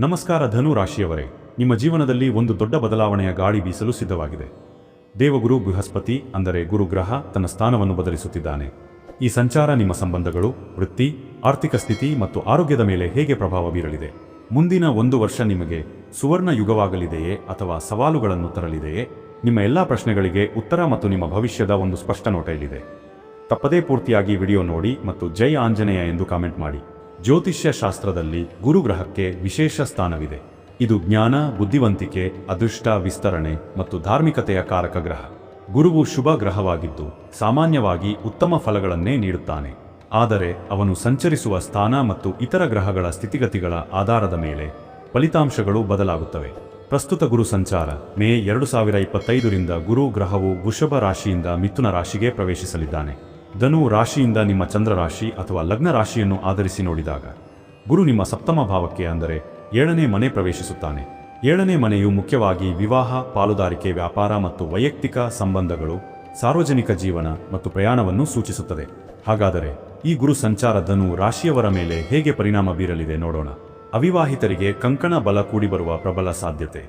ನಮಸ್ಕಾರ ಧನು ರಾಶಿಯವರೇ ನಿಮ್ಮ ಜೀವನದಲ್ಲಿ ಒಂದು ದೊಡ್ಡ ಬದಲಾವಣೆಯ ಗಾಳಿ ಬೀಸಲು ಸಿದ್ಧವಾಗಿದೆ. ದೇವಗುರು ಬೃಹಸ್ಪತಿ, ಅಂದರೆ ಗುರುಗ್ರಹ ತನ್ನ ಸ್ಥಾನವನ್ನು ಬದಲಿಸುತ್ತಿದ್ದಾನೆ. ಈ ಸಂಚಾರ ನಿಮ್ಮ ಸಂಬಂಧಗಳು, ವೃತ್ತಿ, ಆರ್ಥಿಕ ಸ್ಥಿತಿ ಮತ್ತು ಆರೋಗ್ಯದ ಮೇಲೆ ಹೇಗೆ ಪ್ರಭಾವ ಬೀರಲಿದೆ? ಮುಂದಿನ ಒಂದು ವರ್ಷ ನಿಮಗೆ ಸುವರ್ಣ ಯುಗವಾಗಲಿದೆಯೇ ಅಥವಾ ಸವಾಲುಗಳನ್ನು ತರಲಿದೆಯೇ? ನಿಮ್ಮ ಎಲ್ಲಾ ಪ್ರಶ್ನೆಗಳಿಗೆ ಉತ್ತರ ಮತ್ತು ನಿಮ್ಮ ಭವಿಷ್ಯದ ಒಂದು ಸ್ಪಷ್ಟ ನೋಟ ಇಲ್ಲಿದೆ. ತಪ್ಪದೇ ಪೂರ್ತಿಯಾಗಿ ವಿಡಿಯೋ ನೋಡಿ ಮತ್ತು ಜೈ ಆಂಜನೇಯ ಎಂದು ಕಾಮೆಂಟ್ ಮಾಡಿ. ಜ್ಯೋತಿಷ್ಯ ಶಾಸ್ತ್ರದಲ್ಲಿ ಗುರುಗ್ರಹಕ್ಕೆ ವಿಶೇಷ ಸ್ಥಾನವಿದೆ. ಇದು ಜ್ಞಾನ, ಬುದ್ಧಿವಂತಿಕೆ, ಅದೃಷ್ಟ, ವಿಸ್ತರಣೆ ಮತ್ತು ಧಾರ್ಮಿಕತೆಯ ಕಾರಕ ಗ್ರಹ. ಗುರುವು ಶುಭ ಗ್ರಹವಾಗಿದ್ದು, ಸಾಮಾನ್ಯವಾಗಿ ಉತ್ತಮ ಫಲಗಳನ್ನೇ ನೀಡುತ್ತಾನೆ. ಆದರೆ ಅವನು ಸಂಚರಿಸುವ ಸ್ಥಾನ ಮತ್ತು ಇತರ ಗ್ರಹಗಳ ಸ್ಥಿತಿಗತಿಗಳ ಆಧಾರದ ಮೇಲೆ ಫಲಿತಾಂಶಗಳು ಬದಲಾಗುತ್ತವೆ. ಪ್ರಸ್ತುತ ಗುರು ಸಂಚಾರ ಮೇ ಎರಡು ಸಾವಿರ ಇಪ್ಪತ್ತೈದರಿಂದ ಗುರು ಗ್ರಹವು ವೃಷಭ ರಾಶಿಯಿಂದ ಮಿಥುನ ರಾಶಿಗೆ ಪ್ರವೇಶಿಸಲಿದ್ದಾನೆ. ಧನು ರಾಶಿಯಿಂದ ನಿಮ್ಮ ಚಂದ್ರ ರಾಶಿ ಅಥವಾ ಲಗ್ನ ರಾಶಿಯನ್ನು ಆಧರಿಸಿ ನೋಡಿದಾಗ, ಗುರು ನಿಮ್ಮ ಸಪ್ತಮ ಭಾವಕ್ಕೆ ಅಂದರೆ ಏಳನೇ ಮನೆ ಪ್ರವೇಶಿಸುತ್ತಾನೆ. ಏಳನೇ ಮನೆಯು ಮುಖ್ಯವಾಗಿ ವಿವಾಹ, ಪಾಲುದಾರಿಕೆ, ವ್ಯಾಪಾರ ಮತ್ತು ವೈಯಕ್ತಿಕ ಸಂಬಂಧಗಳು, ಸಾರ್ವಜನಿಕ ಜೀವನ ಮತ್ತು ಪ್ರಯಾಣವನ್ನು ಸೂಚಿಸುತ್ತದೆ. ಹಾಗಾದರೆ ಈ ಗುರು ಸಂಚಾರ ಧನು ರಾಶಿಯವರ ಮೇಲೆ ಹೇಗೆ ಪರಿಣಾಮ ಬೀರಲಿದೆ ನೋಡೋಣ. ಅವಿವಾಹಿತರಿಗೆ ಕಂಕಣ ಬಲ ಕೂಡಿಬರುವ ಪ್ರಬಲ ಸಾಧ್ಯತೆ.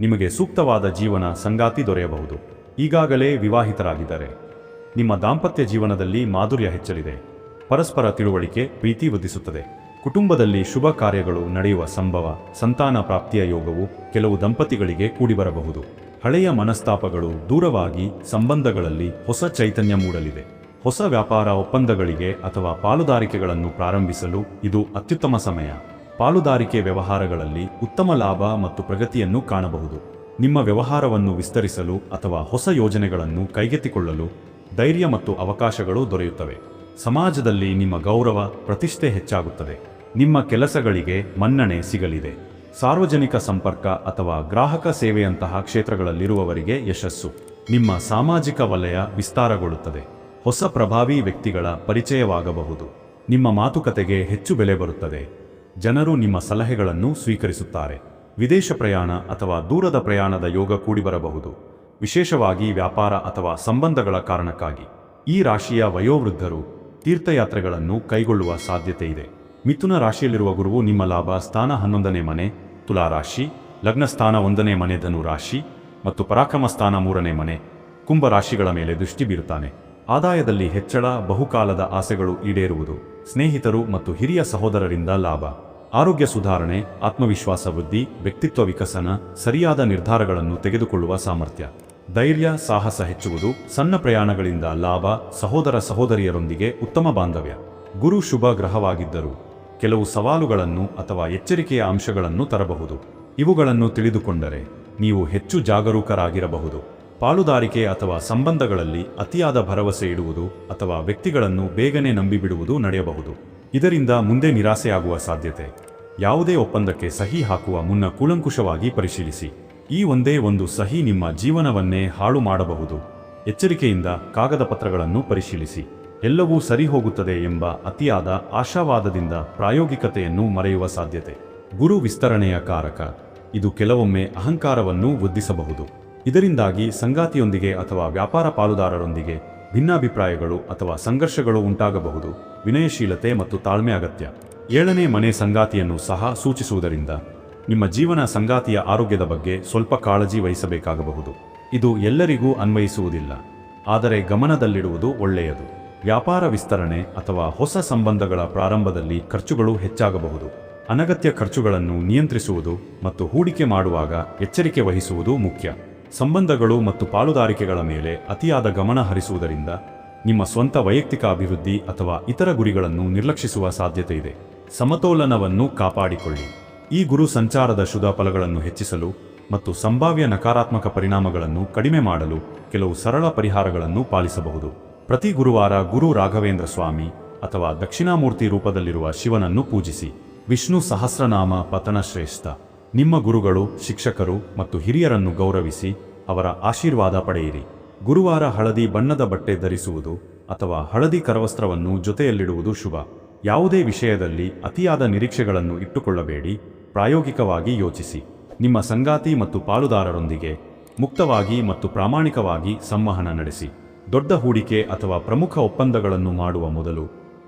ನಿಮಗೆ ಸೂಕ್ತವಾದ ಜೀವನ ಸಂಗಾತಿ ದೊರೆಯಬಹುದು. ಈಗಾಗಲೇ ವಿವಾಹಿತರಾಗಿದ್ದರೆ ನಿಮ್ಮ ದಾಂಪತ್ಯ ಜೀವನದಲ್ಲಿ ಮಾಧುರ್ಯ ಹೆಚ್ಚಲಿದೆ. ಪರಸ್ಪರ ತಿಳುವಳಿಕೆ ಪ್ರೀತಿ ವೃದ್ಧಿಸುತ್ತದೆ. ಕುಟುಂಬದಲ್ಲಿ ಶುಭ ಕಾರ್ಯಗಳು ನಡೆಯುವ ಸಂಭವ, ಸಂತಾನ ಪ್ರಾಪ್ತಿಯ ಯೋಗವು ಕೆಲವು ದಂಪತಿಗಳಿಗೆ ಕೂಡಿಬರಬಹುದು. ಹಳೆಯ ಮನಸ್ತಾಪಗಳು ದೂರವಾಗಿ ಸಂಬಂಧಗಳಲ್ಲಿ ಹೊಸ ಚೈತನ್ಯ ಮೂಡಲಿದೆ. ಹೊಸ ವ್ಯಾಪಾರ ಒಪ್ಪಂದಗಳಿಗೆ ಅಥವಾ ಪಾಲುದಾರಿಕೆಗಳನ್ನು ಪ್ರಾರಂಭಿಸಲು ಇದು ಅತ್ಯುತ್ತಮ ಸಮಯ. ಪಾಲುದಾರಿಕೆ ವ್ಯವಹಾರಗಳಲ್ಲಿ ಉತ್ತಮ ಲಾಭ ಮತ್ತು ಪ್ರಗತಿಯನ್ನು ಕಾಣಬಹುದು. ನಿಮ್ಮ ವ್ಯವಹಾರವನ್ನು ವಿಸ್ತರಿಸಲು ಅಥವಾ ಹೊಸ ಯೋಜನೆಗಳನ್ನು ಕೈಗೆತ್ತಿಕೊಳ್ಳಲು ಧೈರ್ಯ ಮತ್ತು ಅವಕಾಶಗಳು ದೊರೆಯುತ್ತವೆ. ಸಮಾಜದಲ್ಲಿ ನಿಮ್ಮ ಗೌರವ, ಪ್ರತಿಷ್ಠೆ ಹೆಚ್ಚಾಗುತ್ತದೆ. ನಿಮ್ಮ ಕೆಲಸಗಳಿಗೆ ಮನ್ನಣೆ ಸಿಗಲಿದೆ. ಸಾರ್ವಜನಿಕ ಸಂಪರ್ಕ ಅಥವಾ ಗ್ರಾಹಕ ಸೇವೆಯಂತಹ ಕ್ಷೇತ್ರಗಳಲ್ಲಿರುವವರಿಗೆ ಯಶಸ್ಸು. ನಿಮ್ಮ ಸಾಮಾಜಿಕ ವಲಯ ವಿಸ್ತಾರಗೊಳ್ಳುತ್ತದೆ. ಹೊಸ ಪ್ರಭಾವಿ ವ್ಯಕ್ತಿಗಳ ಪರಿಚಯವಾಗಬಹುದು. ನಿಮ್ಮ ಮಾತುಕತೆಗೆ ಹೆಚ್ಚು ಬೆಲೆ ಬರುತ್ತದೆ. ಜನರು ನಿಮ್ಮ ಸಲಹೆಗಳನ್ನು ಸ್ವೀಕರಿಸುತ್ತಾರೆ. ವಿದೇಶ ಪ್ರಯಾಣ ಅಥವಾ ದೂರದ ಪ್ರಯಾಣದ ಯೋಗ ಕೂಡಿಬರಬಹುದು. ವಿಶೇಷವಾಗಿ ವ್ಯಾಪಾರ ಅಥವಾ ಸಂಬಂಧಗಳ ಕಾರಣಕ್ಕಾಗಿ ಈ ರಾಶಿಯ ವಯೋವೃದ್ಧರು ತೀರ್ಥಯಾತ್ರೆಗಳನ್ನು ಕೈಗೊಳ್ಳುವ ಸಾಧ್ಯತೆ ಇದೆ. ಮಿಥುನ ರಾಶಿಯಲ್ಲಿರುವ ಗುರುವು ನಿಮ್ಮ ಲಾಭ ಸ್ಥಾನ ಹನ್ನೊಂದನೇ ಮನೆ, ತುಲಾ ರಾಶಿ, ಲಗ್ನ ಸ್ಥಾನ ಒಂದನೇ ಮನೆ ಧನು ರಾಶಿ ಮತ್ತು ಪರಾಕ್ರಮ ಸ್ಥಾನ ಮೂರನೇ ಮನೆ ಕುಂಭ ರಾಶಿಗಳ ಮೇಲೆ ದೃಷ್ಟಿ ಬೀರುತ್ತಾನೆ. ಆದಾಯದಲ್ಲಿ ಹೆಚ್ಚಳ, ಬಹುಕಾಲದ ಆಸೆಗಳು ಈಡೇರುವುದು ಸ್ನೇಹಿತರು ಮತ್ತು ಹಿರಿಯ ಸಹೋದರರಿಂದ ಲಾಭ. ಆರೋಗ್ಯ ಸುಧಾರಣೆ, ಆತ್ಮವಿಶ್ವಾಸ ವೃದ್ಧಿ, ವ್ಯಕ್ತಿತ್ವ ವಿಕಸನ, ಸರಿಯಾದ ನಿರ್ಧಾರಗಳನ್ನು ತೆಗೆದುಕೊಳ್ಳುವ ಸಾಮರ್ಥ್ಯ. ಧೈರ್ಯ, ಸಾಹಸ ಹೆಚ್ಚುವುದು ಸಣ್ಣ ಪ್ರಯಾಣಗಳಿಂದ ಲಾಭ, ಸಹೋದರ ಸಹೋದರಿಯರೊಂದಿಗೆ ಉತ್ತಮ ಬಾಂಧವ್ಯ. ಗುರು ಶುಭ ಗ್ರಹವಾಗಿದ್ದರೂ ಕೆಲವು ಸವಾಲುಗಳನ್ನು ಅಥವಾ ಎಚ್ಚರಿಕೆಯ ಅಂಶಗಳನ್ನು ತರಬಹುದು. ಇವುಗಳನ್ನು ತಿಳಿದುಕೊಂಡರೆ ನೀವು ಹೆಚ್ಚು ಜಾಗರೂಕರಾಗಿರಬಹುದು. ಪಾಲುದಾರಿಕೆ ಅಥವಾ ಸಂಬಂಧಗಳಲ್ಲಿ ಅತಿಯಾದ ಭರವಸೆ ಇಡುವುದು ಅಥವಾ ವ್ಯಕ್ತಿಗಳನ್ನು ಬೇಗನೆ ನಂಬಿಬಿಡುವುದು ನಡೆಯಬಹುದು. ಇದರಿಂದ ಮುಂದೆ ನಿರಾಸೆಯಾಗುವ ಸಾಧ್ಯತೆ. ಯಾವುದೇ ಒಪ್ಪಂದಕ್ಕೆ ಸಹಿ ಹಾಕುವ ಮುನ್ನ ಕೂಲಂಕುಷವಾಗಿ ಪರಿಶೀಲಿಸಿ. ಈ ಒಂದೇ ಒಂದು ಸಹಿ ನಿಮ್ಮ ಜೀವನವನ್ನೇ ಹಾಳು ಮಾಡಬಹುದು. ಎಚ್ಚರಿಕೆಯಿಂದ ಕಾಗದ ಪತ್ರಗಳನ್ನು ಪರಿಶೀಲಿಸಿ. ಎಲ್ಲವೂ ಸರಿ ಹೋಗುತ್ತದೆ ಎಂಬ ಅತಿಯಾದ ಆಶಾವಾದದಿಂದ ಪ್ರಾಯೋಗಿಕತೆಯನ್ನು ಮರೆಯುವ ಸಾಧ್ಯತೆ. ಗುರು ವಿಸ್ತರಣೆಯ ಕಾರಕ. ಇದು ಕೆಲವೊಮ್ಮೆ ಅಹಂಕಾರವನ್ನು ವೃದ್ಧಿಸಬಹುದು. ಇದರಿಂದಾಗಿ ಸಂಗಾತಿಯೊಂದಿಗೆ ಅಥವಾ ವ್ಯಾಪಾರ ಪಾಲುದಾರರೊಂದಿಗೆ ಭಿನ್ನಾಭಿಪ್ರಾಯಗಳು ಅಥವಾ ಸಂಘರ್ಷಗಳು ಉಂಟಾಗಬಹುದು. ವಿನಯಶೀಲತೆ ಮತ್ತು ತಾಳ್ಮೆ ಅಗತ್ಯ. ಏಳನೇ ಮನೆ ಸಂಗಾತಿಯನ್ನು ಸಹ ಸೂಚಿಸುವುದರಿಂದ ನಿಮ್ಮ ಜೀವನ ಸಂಗಾತಿಯ ಆರೋಗ್ಯದ ಬಗ್ಗೆ ಸ್ವಲ್ಪ ಕಾಳಜಿ ವಹಿಸಬೇಕಾಗಬಹುದು. ಇದು ಎಲ್ಲರಿಗೂ ಅನ್ವಯಿಸುವುದಿಲ್ಲ. ಆದರೆ ಗಮನದಲ್ಲಿಡುವುದು ಒಳ್ಳೆಯದು. ವ್ಯಾಪಾರ ವಿಸ್ತರಣೆ ಅಥವಾ ಹೊಸ ಸಂಬಂಧಗಳ ಪ್ರಾರಂಭದಲ್ಲಿ ಖರ್ಚುಗಳು ಹೆಚ್ಚಾಗಬಹುದು. ಅನಗತ್ಯ ಖರ್ಚುಗಳನ್ನು ನಿಯಂತ್ರಿಸುವುದು ಮತ್ತು ಹೂಡಿಕೆ ಮಾಡುವಾಗ ಎಚ್ಚರಿಕೆ ವಹಿಸುವುದು ಮುಖ್ಯ. ಸಂಬಂಧಗಳು ಮತ್ತು ಪಾಲುದಾರಿಕೆಗಳ ಮೇಲೆ ಅತಿಯಾದ ಗಮನ ಹರಿಸುವುದರಿಂದ ನಿಮ್ಮ ಸ್ವಂತ ವೈಯಕ್ತಿಕ ಅಭಿವೃದ್ಧಿ ಅಥವಾ ಇತರ ಗುರಿಗಳನ್ನು ನಿರ್ಲಕ್ಷಿಸುವ ಸಾಧ್ಯತೆ ಇದೆ. ಸಮತೋಲನವನ್ನು ಕಾಪಾಡಿಕೊಳ್ಳಿ. ಈ ಗುರು ಸಂಚಾರದ ಶುಧ ಫಲಗಳನ್ನು ಹೆಚ್ಚಿಸಲು ಮತ್ತು ಸಂಭಾವ್ಯ ನಕಾರಾತ್ಮಕ ಪರಿಣಾಮಗಳನ್ನು ಕಡಿಮೆ ಮಾಡಲು ಕೆಲವು ಸರಳ ಪರಿಹಾರಗಳನ್ನು ಪಾಲಿಸಬಹುದು. ಪ್ರತಿ ಗುರುವಾರ ಗುರು ರಾಘವೇಂದ್ರ ಸ್ವಾಮಿ ಅಥವಾ ದಕ್ಷಿಣಾಮೂರ್ತಿ ರೂಪದಲ್ಲಿರುವ ಶಿವನನ್ನು ಪೂಜಿಸಿ. ವಿಷ್ಣು ಸಹಸ್ರನಾಮ ಪತನ ಶ್ರೇಷ್ಠ. ನಿಮ್ಮ ಗುರುಗಳು, ಶಿಕ್ಷಕರು ಮತ್ತು ಹಿರಿಯರನ್ನು ಗೌರವಿಸಿ ಅವರ ಆಶೀರ್ವಾದ ಪಡೆಯಿರಿ. ಗುರುವಾರ ಹಳದಿ ಬಣ್ಣದ ಬಟ್ಟೆ ಧರಿಸುವುದು ಅಥವಾ ಹಳದಿ ಕರವಸ್ತ್ರವನ್ನು ಜೊತೆಯಲ್ಲಿಡುವುದು ಶುಭ. ಯಾವುದೇ ವಿಷಯದಲ್ಲಿ ಅತಿಯಾದ ನಿರೀಕ್ಷೆಗಳನ್ನು ಇಟ್ಟುಕೊಳ್ಳಬೇಡಿ. ಪ್ರಾಯೋಗಿಕವಾಗಿ ಯೋಚಿಸಿ. ನಿಮ್ಮ ಸಂಗಾತಿ ಮತ್ತು ಪಾಲುದಾರರೊಂದಿಗೆ ಮುಕ್ತವಾಗಿ ಮತ್ತು ಪ್ರಾಮಾಣಿಕವಾಗಿ ಸಂವಹನ ನಡೆಸಿ. ದೊಡ್ಡ ಹೂಡಿಕೆ ಅಥವಾ ಪ್ರಮುಖ ಒಪ್ಪಂದಗಳನ್ನು ಮಾಡುವ ಮೊದಲು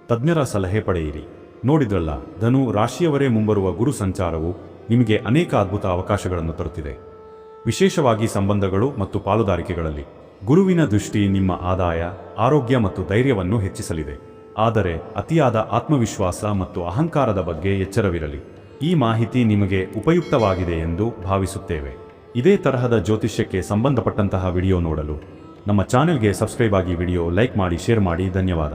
ತಜ್ಞರ ಸಲಹೆ ಪಡೆಯಿರಿ. ನೋಡಿದ್ರಲ್ಲ, ಧನು ರಾಶಿಯವರೇ ಮುಂಬರುವ ಗುರು ಸಂಚಾರವು ನಿಮಗೆ ಅನೇಕ ಅದ್ಭುತ ಅವಕಾಶಗಳನ್ನು ತರುತ್ತಿದೆ. ವಿಶೇಷವಾಗಿ ಸಂಬಂಧಗಳು ಮತ್ತು ಪಾಲುದಾರಿಕೆಗಳಲ್ಲಿ ಗುರುವಿನ ದೃಷ್ಟಿ ನಿಮ್ಮ ಆದಾಯ, ಆರೋಗ್ಯ ಮತ್ತು ಧೈರ್ಯವನ್ನು ಹೆಚ್ಚಿಸಲಿದೆ. ಆದರೆ ಅತಿಯಾದ ಆತ್ಮವಿಶ್ವಾಸ ಮತ್ತು ಅಹಂಕಾರದ ಬಗ್ಗೆ ಎಚ್ಚರವಿರಲಿ. ಈ ಮಾಹಿತಿ ನಿಮಗೆ ಉಪಯುಕ್ತವಾಗಿದೆ ಎಂದು ಭಾವಿಸುತ್ತೇವೆ. ಇದೇ ತರಹದ ಜ್ಯೋತಿಷ್ಯಕ್ಕೆ ಸಂಬಂಧಪಟ್ಟಂತಹ ವಿಡಿಯೋ ನೋಡಲು ನಮ್ಮ ಚಾನೆಲ್ಗೆ ಸಬ್ಸ್ಕ್ರೈಬ್ ಆಗಿ ವಿಡಿಯೋ ಲೈಕ್ ಮಾಡಿ, ಶೇರ್ ಮಾಡಿ. ಧನ್ಯವಾದ.